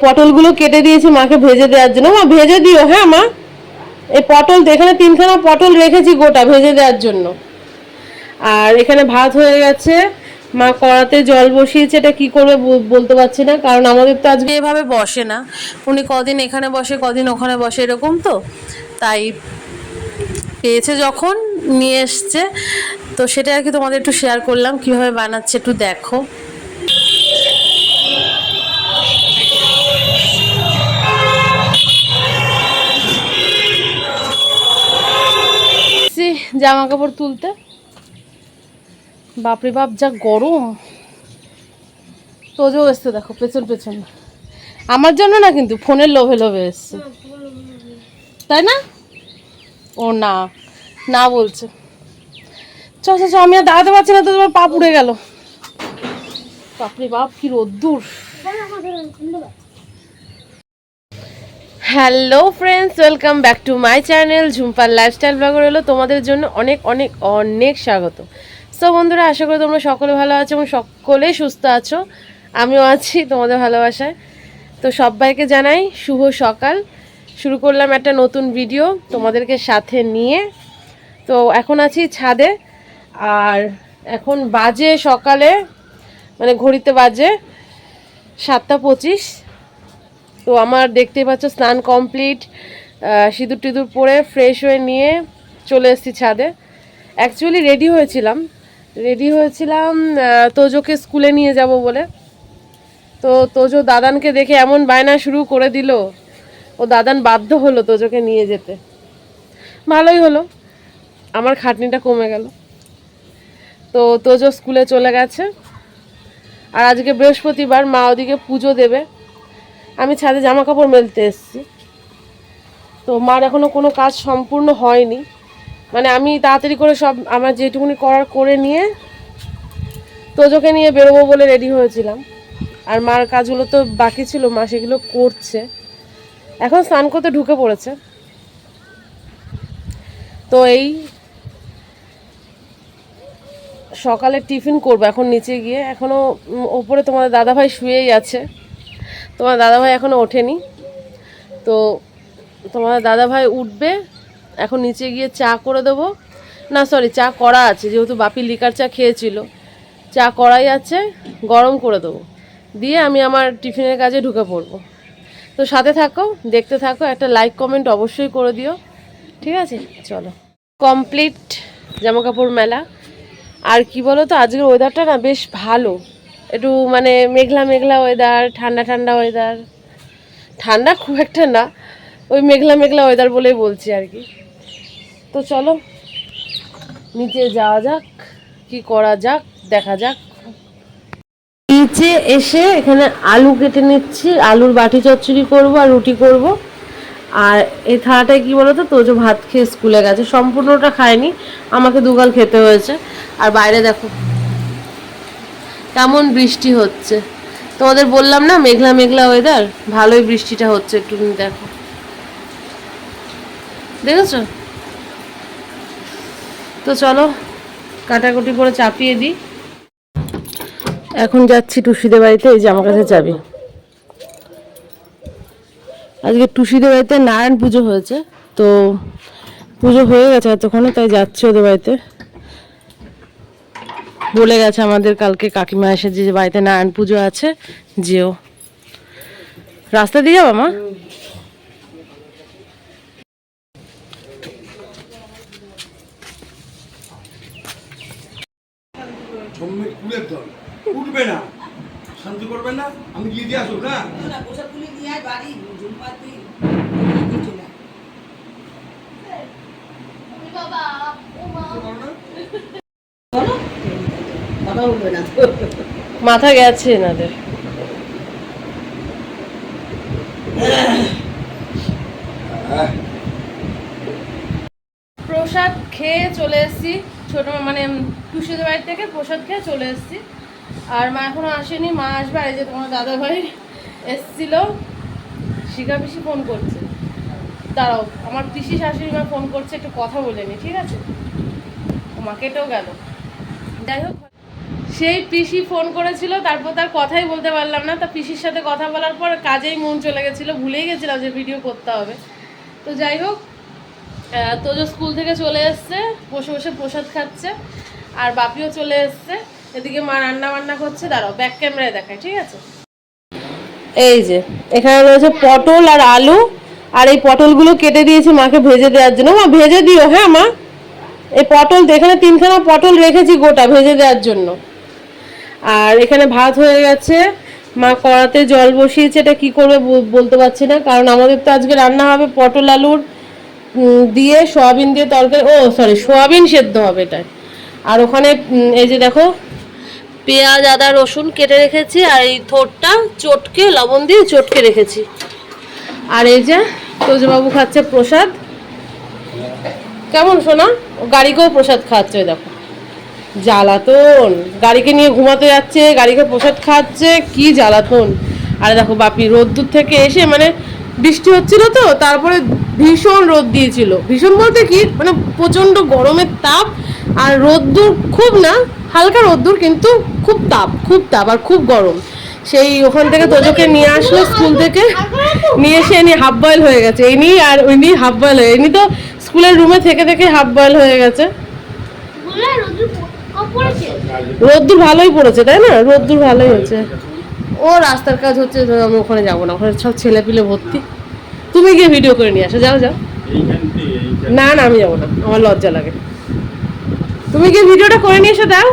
পটলগুলো কেটে দিয়েছি মাকে ভেজে দেওয়ার জন্য। মা, ভেজে দিও হ্যাঁ মা? এই পটল, এখানে তিনখানা পটল রেখেছি গোটা ভেজে দেওয়ার জন্য। আর এখানে ভাত হয়ে গেছে। মা, কড়াতে জল বসিয়েছে, এটা কি করবে বল- বলতে পারছি না, কারণ আমাদের তো আজকে এভাবে বসে না। উনি কদিন এখানে বসে, কদিন ওখানে বসে, এরকম তো। তাই পেয়েছে যখন, নিয়ে এসছে। তো সেটা আর কি তোমাদের একটু শেয়ার করলাম, কীভাবে বানাচ্ছে একটু দেখো। জামা কাপড় তুলতে? বাপরে বাপ, যা গরম। তোজও এসছে দেখো, পেছন পেছন। আমার জন্য না কিন্তু ফোনের লোভে লোভে এসছে। তাই না? ও না না বলছে। চ চ আমি আর দাঁড়াতে পারছি না, তো তোমার পা পুড়ে গেল। বাপরে বাপ, কি রোদ্দুর। Hello friends welcome back to my channel ঝুম্পার lifestyle blogger হলো তোমাদের জন্য অনেক অনেক অনেক স্বাগত। সো বন্ধুরা, আশা করি তোমরা সকলে ভালো আছো এবং সকলেই সুস্থ আছো। আমিও আছি তোমাদের ভালোবাসায়। তো সবাইকে জানাই শুভ সকাল। শুরু করলাম একটা নতুন ভিডিও তোমাদেরকে সাথে নিয়ে। তো এখন আছি ছাদে। আর এখন বাজে সকালে মানে ঘড়িতে বাজে সাতটা পঁচিশ। তো আমার দেখতেই পাচ্ছ, স্নান কমপ্লিট সিঁদুর টিঁদুর পরে ফ্রেশ হয়ে নিয়ে চলে এসেছি ছাদে। অ্যাকচুয়ালি রেডি হয়েছিলাম। রেডি হয়েছিলাম তোজোকে স্কুলে নিয়ে যাব বলে। তো তোজো দাদানকে দেখে এমন বায়না শুরু করে দিল। ও দাদান বাধ্য হলো তোজোকে নিয়ে যেতে। ভালোই হলো। আমার খাটনিটা কমে গেল। তো তোজো স্কুলে চলে গেছে। আর আজকে বৃহস্পতিবার মা ওদিকে পুজো দেবে। আমি ছাদে জামা কাপড় মেলতে এসেছি। তো মার এখনও কোনো কাজ সম্পূর্ণ হয়নি। মানে আমি তাড়াতাড়ি করে সব আমার যেটুকুনি করার করে নিয়ে তোজোকে নিয়ে বেরোবো বলে রেডি হয়েছিলাম। আর মার কাজগুলো তো বাকি ছিল, মা সেগুলো করছে। এখন স্নান করতে ঢুকে পড়েছে। তো এই সকালে টিফিন করব এখন নিচে গিয়ে। এখনও ওপরে তোমাদের দাদাভাই শুয়েই আছে। তোমার দাদাভাই এখনও ওঠেনি। তো তোমার দাদাভাই উঠবে, এখন নিচে গিয়ে চা করে দেবো। না সরি চা করা আছে, যেহেতু বাপি লিকার চা খেয়েছিল। চা করাই আছে, গরম করে দেবো। দিয়ে আমি আমার টিফিনের কাজে ঢুকে পড়ব। তো সাথে থাকো, দেখতে থাকো, একটা লাইক কমেন্ট অবশ্যই করে দিও। ঠিক আছে? চলো। কমপ্লিট জামা কাপড় মেলা। আর কি বলো তো আজকের ওয়েদারটা না বেশ ভালো। একটু মানে মেঘলা মেঘলা ওয়েদার ঠান্ডা ঠান্ডা ওয়েদার ঠান্ডা খুব একটা না, ওই মেঘলা মেঘলা ওয়েদার বলেই বলছি আর কি। তো চলো, নিচে যাওয়া যাক, কি করা যাক, দেখা যাক। নিচে এসে এখানে আলু কেটে নিচ্ছি, আলুর বাটি চচ্চড়ি করব আর রুটি করব। আর এই থালাটায় কি বলতো তোজো ভাত খেয়ে স্কুলে গেছে, সম্পূর্ণটা খায়নি, আমাকে দুগাল খেতে হয়েছে। আর বাইরে দেখো কেমন বৃষ্টি হচ্ছে? তোমাদের বললাম না, মেঘলা মেঘলা ওয়েদার ভালোই বৃষ্টিটা হচ্ছে একটু দেখো। দেখেছ? তো চলো, কাটাকুটি করে চাপিয়ে দিই। এখন যাচ্ছি টুসিদের বাড়িতে, এই যে আমার কাছে যাবি। আজকে টুসিদের বাড়িতে নারায়ণ পুজো হয়েছে, তো পুজো হয়ে গেছে এতক্ষণে, তাই যাচ্ছি ওদের বাড়িতে। বলে গেছে আমাদের কালকে কাকিমা এসে যে বাড়িতে নারায়ণ পুজো আছে যেও। রাস্তা দিয়ে যাব মা? জম্মের কুলের দল। উঠবে না। শান্তি করবেন না? আমি গিয়ে দিয়ে আসুক না? মাথা গেছে এনাদের। প্রসাদ খেয়ে চলে এসেছি ছোট মানে টুসিদের বাড়ি থেকে প্রসাদ খেয়ে চলে এসেছি। আর মা এখনও আসেনি মা আসবে। আর এই যে তোমার দাদা ভাই এসছিল শিখা পিসি ফোন করছে। দাঁড়াও আমার পিসি শাশুড়ি মা ফোন করছে একটু কথা বলে নি ঠিক আছে? মার্কেটেও গেল। যাই হোক সেই পিসি ফোন করেছিল, তারপর তার কথাই বলতে পারলাম না। তা পিসির সাথে কথা বলার পর কাজেই মন চলে গেছিল, ভুলেই গেছিলাম যে ভিডিও করতে হবে। তো যাই হোক তোজো স্কুল থেকে চলে এসছে, বসে বসে প্রসাদ খাচ্ছে, আর বাপিও চলে এসছে। এদিকে মা রান্না বান্না করছে, দাঁড়াও ব্যাক ক্যামেরায় দেখায় ঠিক আছে? এই যে, এখানে রয়েছে পটল আর আলু, আর এই পটলগুলো কেটে দিয়েছি মাকে ভেজে দেওয়ার জন্য। মা, ভেজে দিও হ্যাঁ মা? এই পটল, এখানে তিনখানা পটল রেখেছি গোটা, ভেজে দেওয়ার জন্য। আর এখানে ভাত হয়ে গেছে। মা কড়াতে জল বসিয়েছে, এটা কি করবে বল- বলতে পারছি না, কারণ আমাদের তো আজকে রান্না হবে পটল আলুর দিয়ে সোয়াবিন দিয়ে তরকারি, ও সরি সোয়াবিন সেদ্ধ হবে এটা আর ওখানে এই যে দেখো, পেঁয়াজ, আদা, রসুন কেটে রেখেছি, আর এই থোরটা চটকে, লবণ দিয়ে চটকে রেখেছি। আর এই যে, তোজবাবু খাচ্ছে প্রসাদ। কেমন শোনা গাড়িকেও প্রসাদ ওই দেখো। জ্বালাতন। গাড়িকে নিয়ে ঘুমাতে যাচ্ছে, গাড়িকে প্রসাদ খাচ্ছে, কি জ্বালাতন। আরে দেখো বাপি, রোদ্দুর থেকে এসে মানে বৃষ্টি হচ্ছিল তো, তারপরে ভীষণ রোদ দিয়েছিল। ভীষণ বলতে কি মানে প্রচণ্ড গরমের তাপ, আর রোদ্দুর খুব না, হালকা রোদ্দুর কিন্তু খুব তাপ খুব তাপ আর খুব গরম। সেই ওখান থেকে তোজোকে নিয়ে আসলো স্কুল থেকে, নিয়ে এসে এনি হাফ বয়েল হয়ে গেছে। এনি আর উনি হাফ বয়েল হয়ে এনি তো স্কুলের রুমে থেকে থেকে হাফ বয়েল হয়ে গেছে। রোদ্দুর ভালোই পড়েছে তাই না? রোদ্দুর ভালোই হচ্ছে ও রাস্তার কাজ হচ্ছে আমি ওখানে যাব না ওখানে সব ছেলে পিলে ভর্তি। তুমি গিয়ে ভিডিও করে নিয়ে আসো যাও যাও। না না আমি যাব না আমার লজ্জা লাগে। তুমি গিয়ে ভিডিওটা করে নিয়ে এসে দাও।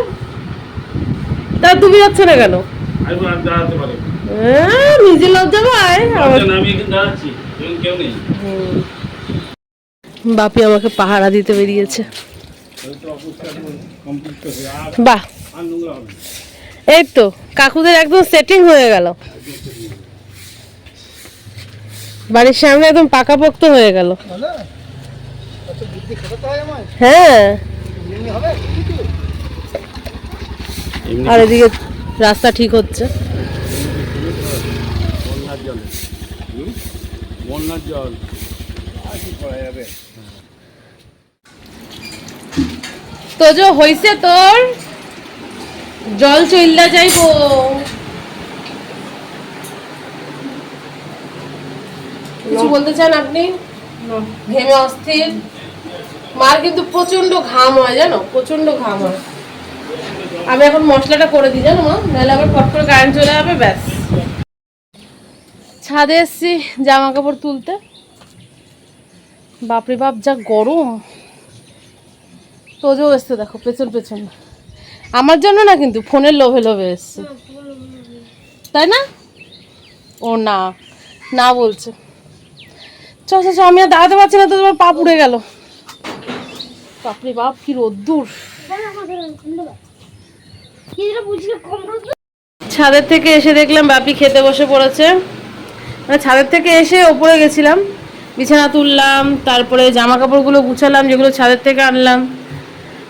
তা তুমি যাচ্ছ না কেন? হ্যাঁ, নিজে লজ্জা পায়। বাপি আমাকে পাহারা দিতে বেরিয়েছে। বাহ। এই তো কাকুদের একদম সেটিং হয়ে গেল। বাড়ির সামনে একদম পাকাপোক্ত হয়ে গেল। হ্যাঁ। আর এদিকে রাস্তা ঠিক হচ্ছে। বন্যার জলে। বন্যার জল। আর কি করা যাবে? তো যে হইছে তোর জল চইল্লা যাইব। কিছু বলতে চান আপনি? ঘেমে অস্থির। মার কিন্তু প্রচণ্ড ঘাম হয় জানো? প্রচণ্ড ঘাম হয়। আমি এখন মশলাটা করে দিই জানো মা? নাহলে আবার ফট করে কারেন্ট চলে যাবে ব্যাস। ছাদে এসছি জামা কাপড় তুলতে। বাপরে বাপ যা গরম। তোজও এসছে, দেখো, পেছন পেছন। আমার জন্য না কিন্তু ফোনের লোভে লোভে এসছে। তাই না? ও না না বলছে। চ চ আমি আর দাঁড়াতে পারছি না, তো তোমার পা পুড়ে গেল। বাপরে বাপ, কি রোদ্দুর। ছাদের থেকে এসে দেখলাম বাপি খেতে বসে পড়েছে। মানে ছাদের থেকে এসে ওপরে গেছিলাম। বিছানা তুললাম, তারপরে জামা কাপড়গুলো গুছালাম, যেগুলো ছাদের থেকে আনলাম।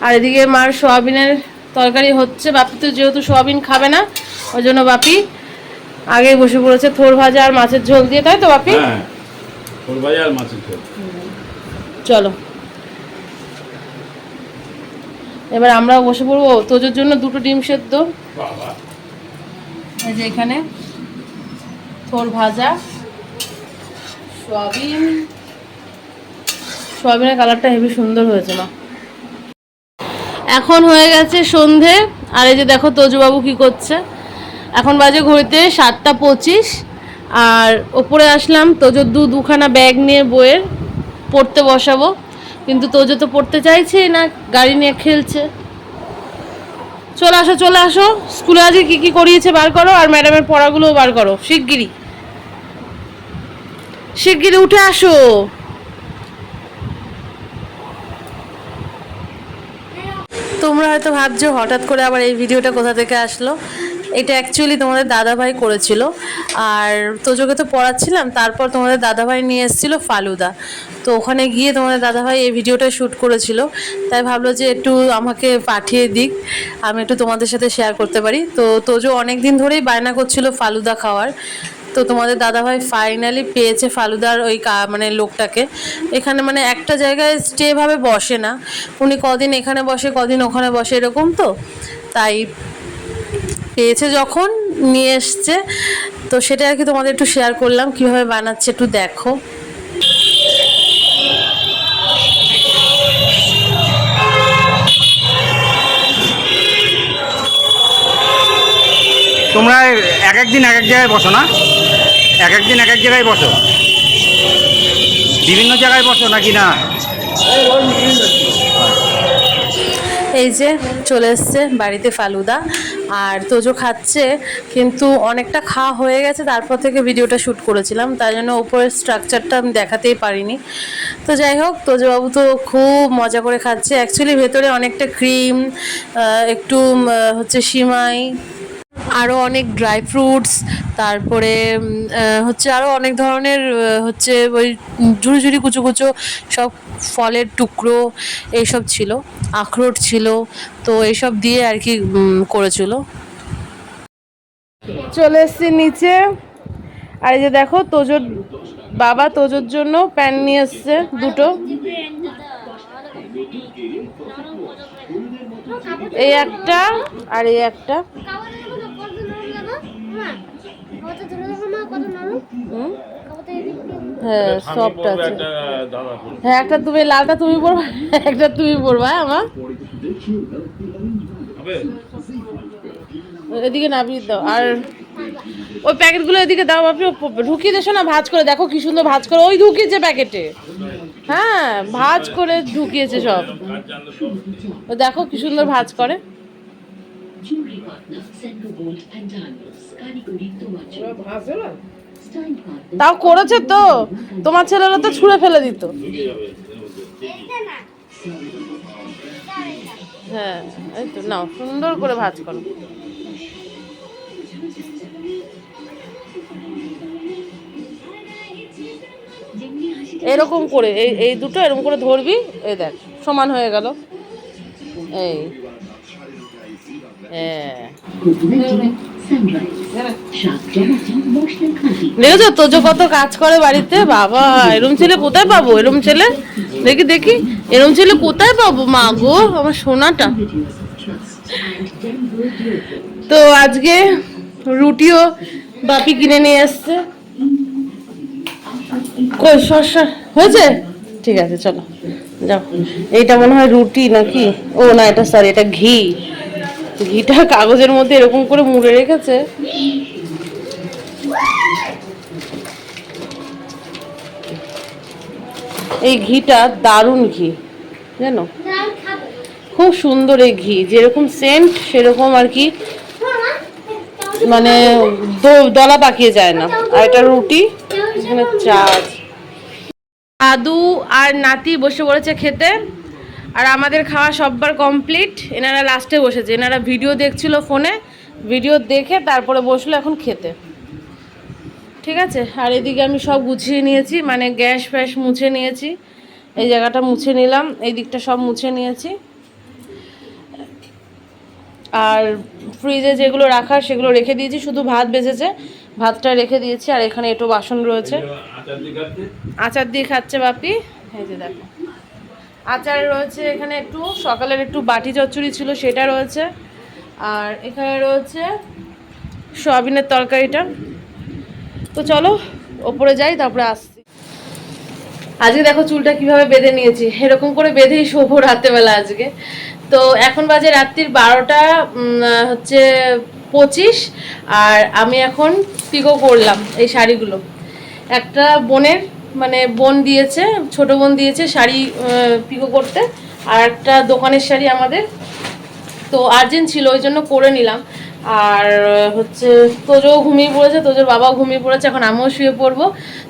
আর এদিকে মার সোয়াবিনের তরকারি হচ্ছে। বাপি তো যেহেতু সোয়াবিন খাবে না ওই জন্য বাপি আগে বসে পড়েছে থোর ভাজা আর মাছের ঝোল দিয়ে। তাই তো বাপি? হ্যাঁ ওর আর মাছের ঝোল। চলো। এবার আমরাও বসে পড়ব। তোজোর জন্য দুটো ডিম সেদ্ধ। এই যে এখানে থোর ভাজা সোয়াবিন। সয়াবিনের কালারটা হেভি সুন্দর হয়েছে না এখন হয়ে গেছে সন্ধে, আর এই যে দেখো তোজবাবু কি করছে। এখন বাজে ঘড়িতে সাতটা পঁচিশ, আর ওপরে আসলাম তোজোর দু দুখানা ব্যাগ নিয়ে বইয়ের পড়তে বসাবো। কিন্তু তোজো তো পড়তে চাইছে না, গাড়ি নিয়ে খেলছে। চলে আসো চলে আসো। স্কুলে আজকে কি কি করিয়েছে বার করো, আর ম্যাডামের পড়াগুলোও বার করো, শিগগিরই। শিগগিরই উঠে আসো। তোমরা হয়তো ভাবছ হঠাৎ করে আবার এই ভিডিওটা কোথা থেকে আসলো। এটা অ্যাকচুয়ালি তোমাদের দাদাভাই করেছিল। আর তোজোকে তো পড়াচ্ছিলাম, তারপর তোমাদের দাদাভাই নিয়ে এসেছিল ফালুদা। তো ওখানে গিয়ে তোমাদের দাদাভাই এই ভিডিওটা শ্যুট করেছিল। তাই ভাবলো যে একটু আমাকে পাঠিয়ে দিক, আমি একটু তোমাদের সাথে শেয়ার করতে পারি। তো তোজো অনেক দিন ধরেই বায়না করছিল ফালুদা খাওয়ার। তো তোমাদের দাদাভাই ফাইনালি পেয়েছে ফালুদার ওই মানে লোকটাকে। এখানে মানে একটা জায়গায় স্টেভাবে বসে না। উনি কদিন এখানে বসে, কদিন ওখানে বসে, এরকম তো। তাই পেয়েছে যখন, নিয়ে এসছে। তো সেটা আর কি তোমাদের একটু শেয়ার করলাম, কীভাবে বানাচ্ছে একটু দেখো। তোমরা এক একদিন এক এক জায়গায় বসো না? এক এক দিন এক এক জায়গায় বসো। বিভিন্ন জায়গায় বসো নাকি না? এই যে চলে এসছে বাড়িতে ফালুদা। আর তোজো খাচ্ছে, কিন্তু অনেকটা খাওয়া হয়ে গেছে, তারপর থেকে ভিডিওটা শ্যুট করেছিলাম। তাই জন্য উপরের স্ট্রাকচারটা আমি দেখাতেই পারিনি। তো যাই হোক, তোজোবাবু তো খুব মজা করে খাচ্ছে। অ্যাকচুয়ালি ভেতরে অনেকটা ক্রিম একটু হচ্ছে সিমাই আরও অনেক ড্রাই ফ্রুটস তারপরে হচ্ছে আরও অনেক ধরনের হচ্ছে ওই ঝুড়ি ঝুড়ি কুচো কুচো সব ফলের টুকরো এইসব ছিল, আখরোট ছিল, তো এইসব দিয়ে আর কি করেছিল। চলে এসছি নিচে, আর এই যে দেখো তোজোর বাবা তোজোর জন্য প্যান্ট নিয়ে এসছে দুটো। এই একটা, আর এই একটা। হ্যাঁ সফট আছে। হ্যাঁ একটা তুমি লালটা তুমি পরবা একটা তুমি পরবা হ্যাঁ আমার এদিকে নামিয়ে দাও আর ওই প্যাকেটগুলো এদিকে দাও আপনি ঢুকিয়ে দেছো না ভাজ করে দেখো কি সুন্দর ভাজ করে ওই ঢুকিয়েছে প্যাকেটে। হ্যাঁ ভাজ করে ঢুকিয়েছে সব। ও দেখো কি সুন্দর ভাজ করে। Jewelry partner Senko Gold and Diamonds. Style partner তাও করেছে তো। তোমার ছেলেরা তো ছুঁড়ে ফেলে দিত। হ্যাঁ এই তো নাও সুন্দর করে ভাজ করো। এরকম করে এই এই দুটো এরকম করে ধরবি এই দেখ সমান হয়ে গেল। এই। দেখেছ তোজো কত কাজ করে বাড়িতে? বাবা, এরম ছেলে কোথায় পাবো? এরম ছেলে? দেখি দেখি। এরম ছেলে কোথায় পাবো? মা গো, আমার সোনাটা. তো আজকে রুটিও বাপি কিনে নিয়ে এসছে। কই শসা হয়েছে? ঠিক আছে, চলো। যাও। এইটা মনে হয় রুটি নাকি? ও না, এটা সরি এটা ঘি। ঘিটা কাগজের মধ্যে এরকম করে মুড়ে রেখেছে। এই ঘিটা দারুণ ঘি, জানো? খুব সুন্দর এই ঘি, যেরকম সেন্ট সেরকম আর কি মানে দলা পাকিয়ে যায় না। আর এটা রুটি, এখানে চা আদু আর নাতি বসে পড়েছে খেতে। আর আমাদের খাওয়া সববার কমপ্লিট এনারা লাস্টে বসেছে। এনারা ভিডিও দেখছিল ফোনে ভিডিও দেখে তারপরে বসল এখন খেতে। ঠিক আছে? আর এদিকে আমি সব গুছিয়ে নিয়েছি মানে গ্যাস ফ্যাস মুছে নিয়েছি। এই জায়গাটা মুছে নিলাম এই দিকটা সব মুছে নিয়েছি। আর ফ্রিজে যেগুলো রাখার সেগুলো রেখে দিয়েছি শুধু ভাত বেঁচেছে ভাতটা রেখে দিয়েছি আর এখানে একটু বাসন রয়েছে। আচার দিয়ে খাচ্ছে বাপি। এই যে দেখো। আচার রয়েছে এখানে একটু, সকালের একটু বাটি চচ্চড়ি ছিল সেটা রয়েছে। আর এখানে রয়েছে সয়াবিনের তরকারিটা। তো চলো, ওপরে যাই, তারপরে আসছি। আজকে দেখো চুলটা কীভাবে বেঁধে নিয়েছি। এরকম করে বেঁধেই শোবো রাত্রেবেলা আজকে। তো এখন বাজে রাত্রির বারোটা হচ্ছে পঁচিশ, আর আমি এখন পিকো করলাম এই শাড়িগুলো। একটা বোনের বোন দিয়েছে, ছোট বোন দিয়েছে শাড়ি পিকো করতে। আর একটা দোকানের শাড়ি আমাদের। তো আর্জেন্ট ছিল, ওই জন্য করে নিলাম। আর হচ্ছে তোজো ঘুমিয়ে পড়েছে, তোজোর বাবাও ঘুমিয়ে পড়েছে, এখন আমিও শুয়ে পড়ব।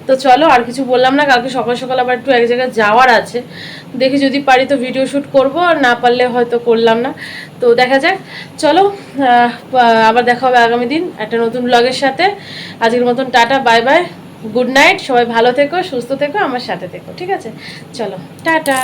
তো চলো, আর কিছু বললাম না, কালকে সকাল সকাল আবার একটু এক জায়গায় যাওয়ার আছে। দেখি যদি পারি তো ভিডিও শ্যুট করব, আর না পারলে হয়তো করলাম না। তো দেখা যাক। চলো আবার দেখা হবে আগামী দিন একটা নতুন ব্লগের সাথে। আজকের মতন tata bye bye good night সবাই ভালো থেকো সুস্থ থেকো আমার সাথে থেকো ঠিক আছে? চলো টাটা।